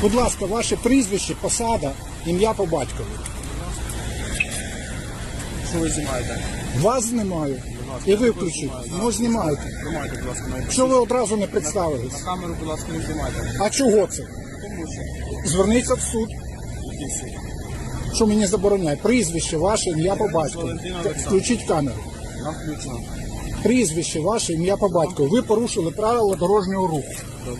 Будь ласка, ваше прізвище, посада, ім'я по батькові. Що ви знімаєте? Вас знімаю. І ви включіть. Ну, знімайте. Знімайте, будь ласка, на Що ви одразу не представились? На камеру, будь ласка, не знімайте. А чого це? Тому що Зверніться в суд. який суд? Що мені забороняє? Прізвище ваше, ім'я по батькові. Валентина Включіть камеру. Нам включено. Прізвище ваше, ім'я по батькові. Ви порушили правила дорожнього руху.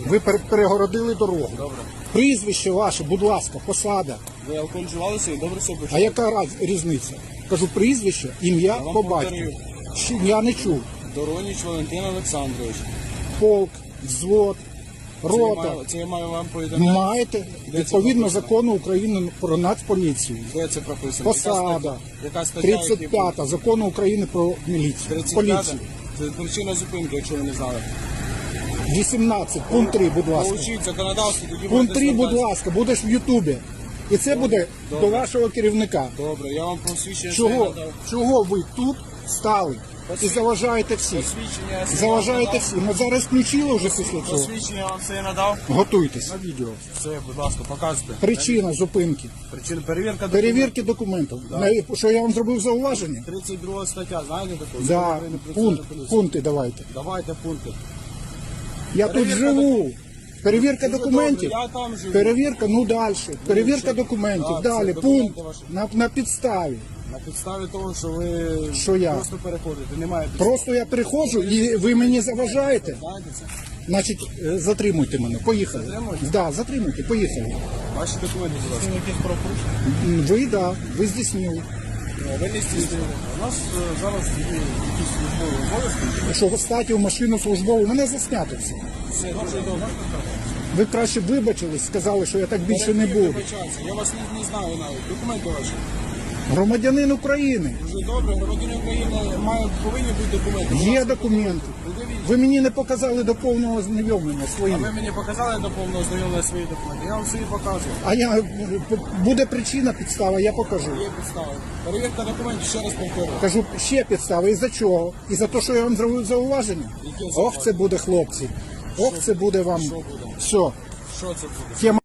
Ви пер- перегородили дорогу. Добре. Прізвище ваше, будь ласка, посада. Ви алкоголь вживали собі? Добре себе А почули? яка раз- різниця? Кажу прізвище, ім'я вам по повторюю. батькові. Ще Я не чув. Дороніч Валентин Олександрович. Полк, взвод, Це я рота. маю- Це я маю вам повідомляти. Маєте відповідно закону України про нацполіцію. Де це прописано? Яка Посада. стаття? Яка стаття? який пункт? 35 закону України про міліцію. 35 Поліцію. Це причина зупинки, якщо ви не знали. 18, пункт 3, будь ласка. Получіть законодавство, тоді Пункт будете 3, будь звертатися. ласка, будеш в Ютубі. І це буде Добре. до вашого керівника. Добре, я вам просвідчення Чого, надав. чого ви тут стали і заважаєте? Посвідчення я Заважаєте всіх. Ми зараз включили вже після цього. Посвідчення я вам все надав. Готуйтесь. На відео. Все, будь ласка, показуйте. Причина зупинки. Причина перевірка Перевірки документів. На- Що я вам зробив зауваження? 32 стаття, знаєте таку? Да, України про пункт, національну поліцію. пункти давайте. Давайте пункти. Я тут Перевірка живу. Перевірка Дуже документів. добре, я там живу. Перевірка, ну далі. Перевірка документів. Так, Далі. документи Пункт ваші. на, на підставі. На підставі того, що ви Що я? просто переходите, немає підстав. Просто я приходжу і ви мені заважаєте. Значить, е, затримуйте мене. Поїхали. Затримуйте? Да, затримуйте, поїхали. Ваші документи, будь ласка. якісь правопорушення? М, Ви да, ви здійснили. Ви не здійснили. У нас е, зараз є якісь службові обов'язки. Що статі в машину службову, мене заснято все. Все дуже добре. Ви краще вибачились, сказали, що я так більше не буду. Вибачаюся. Я вас не, не знаю навіть. Документи ваші. Громадянин України. Дуже добре. Громадяни України мають, повинні бути документи. Є документи. Ви мені не показали до повного знайомлення А ви мені показали до повного знайомлення свої документи. Я вам свої показую. А я буде причина, підстава, я покажу. Є підстави. Перевірка документів, ще раз повторюю. Кажу ще підстави. І за чого? І за те, що я вам зробив зауваження? Ох, це буде хлопці. Ох, це буде вам. Що буде? Все. Що це буде?